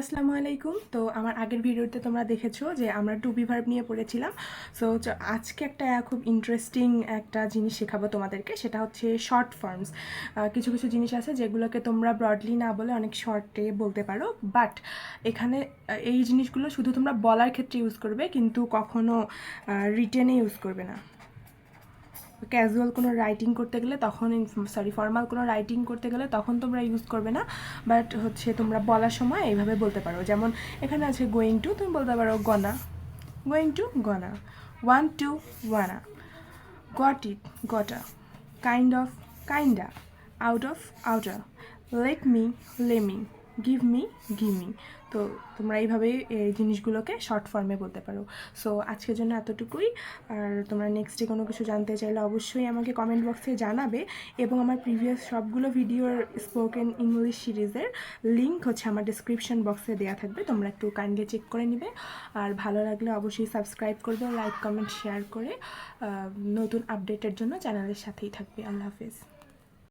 আসসালামু আলাইকুম। তো আমার আগের ভিডিওতে তোমরা দেখেছ যে আমরা টু বি ভার্ব নিয়ে পড়েছিলাম। সো আজকে একটা খুব ইন্টারেস্টিং একটা জিনিস শেখাবো তোমাদেরকে। সেটা হচ্ছে শর্ট ফর্মস কিছু কিছু জিনিস আছে যেগুলোকে তোমরা ব্রডলি না বলে অনেক শর্টে বলতে পারো। বাট এখানে এই জিনিসগুলো শুধু তোমরা বলার ক্ষেত্রে ইউজ করবে, কিন্তু কখনো রিটেনে ইউজ করবে না। ক্যাজুয়াল কোনো রাইটিং করতে গেলে তখন সরি ফর্মাল কোনো রাইটিং করতে গেলে তখন তোমরা ইউজ করবে না। বাট হচ্ছে তোমরা বলার সময় এইভাবে বলতে পারো। যেমন এখানে আছে গোয়িং টু তুমি বলতে পারো gonna going to gonna want to wanna got it gotta kind of kinda out of outta let me lemme give me give me তো তোমরা এইভাবেই এই জিনিসগুলোকে শর্ট ফর্মে বলতে পারো। সো আজকের জন্য এতটুকুই। আর তোমরা নেক্সটে কোনো কিছু জানতে চাইলে অবশ্যই আমাকে কমেন্ট বক্সে জানাবে। এবং আমার প্রিভিয়াস সবগুলো ভিডিওর স্পোকেন ইংলিশ সিরিজের লিঙ্ক হচ্ছে আমার ডিসক্রিপশন বক্সে দেওয়া থাকবে। তোমরা একটু কাইন্ডলি চেক করে নিবে। আর ভালো লাগলে অবশ্যই সাবস্ক্রাইব করবে লাইক কমেন্ট শেয়ার করে নতুন আপডেটের জন্য চ্যানেলের সাথেই থাকবে। আল্লাহ হাফেজ।